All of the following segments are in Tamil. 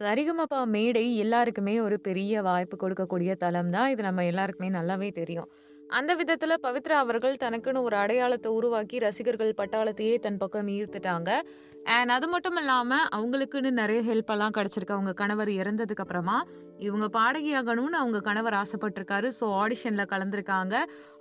சரிகமபா மேடை எல்லாருக்குமே ஒரு பெரிய வாய்ப்பு கொடுக்கக்கூடிய தளம் தான். இது நம்ம எல்லாருக்குமே நல்லாவே தெரியும். அந்த விதத்துல பவித்ரா அவர்கள் தனக்குன்னு ஒரு அடையாளத்தை உருவாக்கி ரசிகர்கள் பட்டாளத்தையே தன் பக்கம் ஈர்த்துட்டாங்க. அண்ட் அது மட்டும் இல்லாம அவங்களுக்குன்னு நெறைய ஹெல்ப்பெல்லாம் கிடைச்சிருக்கு. அவங்க கணவர் இறந்ததுக்கு அப்புறமா, இவங்க பாடகியாகணும்னு அவங்க கணவர் ஆசைப்பட்டிருக்காரு ஸோ ஆடிஷன்ல கலந்துருக்காங்க.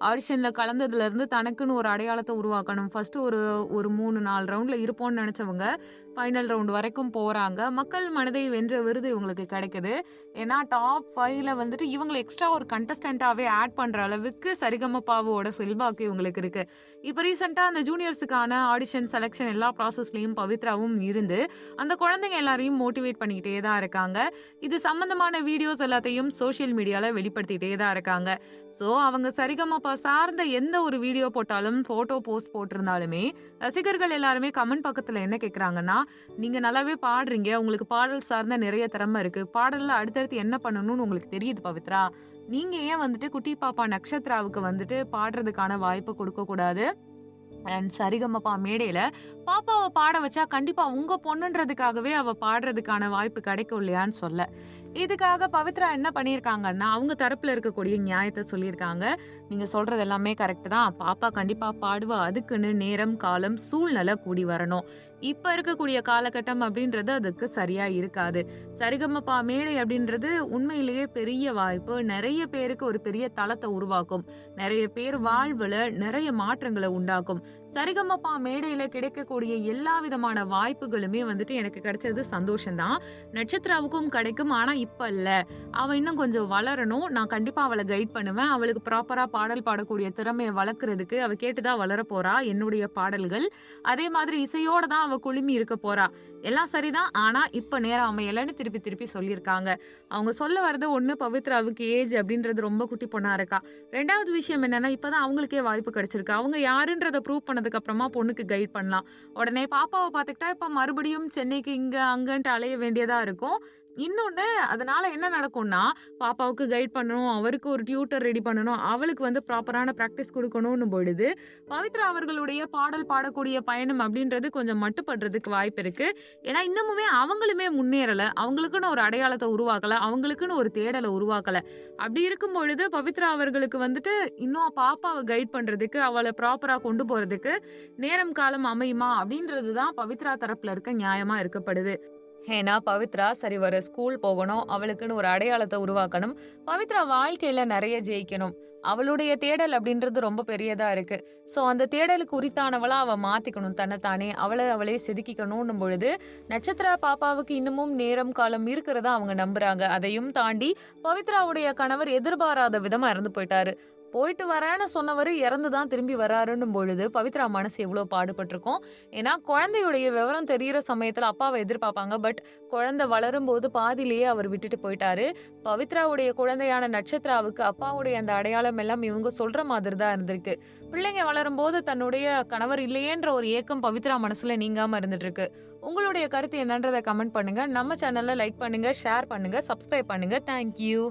ஆடிஷன்ல கலந்ததுலேருந்து தனக்குன்னு ஒரு அடையாளத்தை உருவாக்கணும். ஃபர்ஸ்ட்டு ஒரு ஒரு 3, 4 ரவுண்ட்ல இருப்போம்னு நினச்சவங்க ஃபைனல் ரவுண்ட் வரைக்கும் போறாங்க. மக்கள் மனதை வென்ற விருது இவங்களுக்கு கிடைக்குது. ஏன்னா டாப் ஃபைவ்ல வந்துட்டு இவங்கள எக்ஸ்ட்ரா ஒரு கண்டஸ்டன்ட்டாவே ஆட் பண்ற அளவுக்கு சரிகமபாவோட செல்வாக்கு இவங்களுக்கு இருக்கு. இப்போ ரீசெண்டாக அந்த ஜூனியர்ஸுக்கான ஆடிஷன், செலெக்ஷன் எல்லா ப்ராசஸ்லையும் பவித்ராவும் இருந்து, அந்த குழந்தைங்க எல்லாரையும் மோட்டிவேட் பண்ணிக்கிட்டே தான் இருக்காங்க. இது சம்மந்தமான வீடியோஸ் எல்லாத்தையும் சோஷியல் மீடியால வெளிப்படுத்திகிட்டே தான் இருக்காங்க. ஸோ அவங்க சரிகமபா சார்ந்த எந்த ஒரு வீடியோ போட்டாலும், ஃபோட்டோ போஸ்ட் போட்டிருந்தாலுமே, ரசிகர்கள் எல்லாருமே கமெண்ட் பக்கத்தில் என்ன கேட்குறாங்கன்னா, நீங்கள் நல்லாவே பாடுறீங்க. உங்களுக்கு பாடல் சார்ந்த நிறைய திறமை இருக்குது பாடலில் அடுத்தடுத்து என்ன பண்ணணும்னு உங்களுக்கு தெரியுது பவித்ரா. நீங்க ஏன் வந்துட்டு குட்டி பாப்பா நக்ஷத்ராவுக்கு வந்துட்டு பாடுறதுக்கான வாய்ப்பு குடுக்கக்கூடாது? அண்ட் சரிகமப்பா மேடையில பாப்பாவை பாட வச்சா கண்டிப்பா உங்க பொண்ணுன்றதுக்காகவே அவ பாடுறதுக்கான வாய்ப்பு கிடைக்கும் இல்லையான்னு சொல்ல. இதுக்காக பவித்ரா என்ன பண்ணியிருக்காங்கன்னா, அவங்க தரப்புல இருக்கக்கூடிய நியாயத்தை சொல்லியிருக்காங்க. "நீங்க சொல்றது எல்லாமே கரெக்ட் தான். பாப்பா கண்டிப்பா பாடுவா. அதுக்குன்னு நேரம், காலம், சூழ்நிலை கூடி வரணும். இப்ப இருக்கக்கூடிய காலகட்டம் அப்படின்றது அதுக்கு சரியா இருக்காது. சரிகமப்பா மேடை அப்படின்றது உண்மையிலேயே பெரிய வாய்ப்பு. நிறைய பேருக்கு ஒரு பெரிய தளத்தை உருவாக்கும். நிறைய பேர் வாழ்வுல நிறைய மாற்றங்களை உண்டாக்கும். சரிகமபா மேடையில கிடைக்கக்கூடிய எல்லா விதமான வாய்ப்புகளுமே வந்துட்டு எனக்கு கிடைச்சது சந்தோஷம்தான் நட்சத்திராவுக்கும் கிடைக்கும். ஆனா இப்ப இல்ல. அவ இன்னும் கொஞ்சம் வளரணும். நான் கண்டிப்பா அவளை கைட் பண்ணுவேன். அவளுக்கு ப்ராப்பரா பாடல் பாடக்கூடிய திறமையை வளர்க்கறதுக்கு அவ கேட்டு தான் வளரப் போறா. என்னுடைய பாடல்கள். அதே மாதிரி இசையோட தான் அவ குழுமி இருக்க போறா. எல்லாம் சரிதான். ஆனா இப்ப நேரம் அமையலன்னு" திருப்பி திருப்பி சொல்லியிருக்காங்க. அவங்க சொல்ல வர்றது ஒண்ணு பவித்ராவுக்கு ஏஜ் அப்படின்றது ரொம்ப குட்டி பொண்ணா இருக்கா. ரெண்டாவது விஷயம் என்னன்னா, இப்பதான் அவங்களுக்கே வாய்ப்பு கிடைச்சிருக்கு. அவங்க யாருன்றத ப்ரூவ் பண்ண அப்புறமா பொண்ணுக்கு கைட் பண்ணலாம். உடனே பாப்பாவை பார்த்துக்கிட்டா, இப்ப மறுபடியும் சென்னைக்கு இங்க, அங்கன்ட்டு அலைய வேண்டியதா இருக்கும். இன்னொன்று அதனால் என்ன நடக்கும்னா, பாப்பாவுக்கு கைட் பண்ணணும். அவருக்கு ஒரு டியூட்டர் ரெடி பண்ணணும். அவளுக்கு வந்து ப்ராப்பரான ப்ராக்டிஸ் கொடுக்கணும்னு பொழுது, பவித்ரா அவர்களுடைய பாடல் பாடக்கூடிய பயணம் அப்படின்றது கொஞ்சம் மட்டுப்படுறதுக்கு வாய்ப்பு இருக்குது ஏன்னா இன்னமுமே அவங்களுமே முன்னேறலை அவங்களுக்குன்னு ஒரு அடையாளத்தை உருவாக்கலை அவங்களுக்குன்னு ஒரு தேடலை உருவாக்கல. அப்படி இருக்கும் பொழுது பவித்ரா அவர்களுக்கு வந்துட்டு இன்னும் பாப்பாவை கைட் பண்ணுறதுக்கு அவளை ப்ராப்பராக கொண்டு போகிறதுக்கு நேரம், காலம் அமையுமா? அப்படின்றது தான் பவித்ரா தரப்பில் இருக்க நியாயமாக இருக்கப்படுது. ஏன்னா பவித்ரா சரி வர ஸ்கூல் போகணும். அவளுக்குன்னு ஒரு அடையாளத்தை உருவாக்கணும். பவித்ரா வாழ்க்கையில நிறைய ஜெயிக்கணும். அவளுடைய தேடல் அப்படின்றது ரொம்ப பெரியதா இருக்கு. ஸோ அந்த தேடலுக்கு உரித்தானவளா அவ மாத்திக்கணும் தன்னைத்தானே அவளை அவளே செதுக்கிக்கணும்னும் பொழுது, நட்சத்திர பாப்பாவுக்கு இன்னமும் நேரம், காலம் இருக்கிறதா அவங்க நம்புறாங்க. அதையும் தாண்டி பவித்ராவுடைய கணவர் எதிர்பாராத விதமா இறந்து போயிட்டாரு. போயிட்டு வரேன்னு சொன்னவர் இறந்து தான் திரும்பி வராருன்னும் பொழுது, பவித்ரா மனசு எவ்வளோ பாடுபட்டிருக்கோம் ஏன்னா குழந்தையுடைய விவரம் தெரிகிற சமயத்தில் அப்பாவை எதிர்பார்ப்பாங்க. பட் குழந்தை வளரும்போது பாதியிலேயே அவர் விட்டுட்டு போயிட்டாரு. பவித்ராவுடைய குழந்தையான நட்சத்திராவுக்கு அப்பாவுடைய அந்த அடையாளம் எல்லாம் இவங்க சொல்ற மாதிரி தான் இருந்திருக்கு. பிள்ளைங்க வளரும் போது தன்னுடைய கணவர் இல்லையேன்ற ஒரு ஏக்கம் பவித்ரா மனசுல நீங்காம இருந்துட்டுருக்கு. உங்களுடைய கருத்து என்னன்றதை கமெண்ட் பண்ணுங்க. நம்ம சேனலில் லைக் பண்ணுங்க, ஷேர் பண்ணுங்க, சப்ஸ்கிரைப் பண்ணுங்க. Thank you.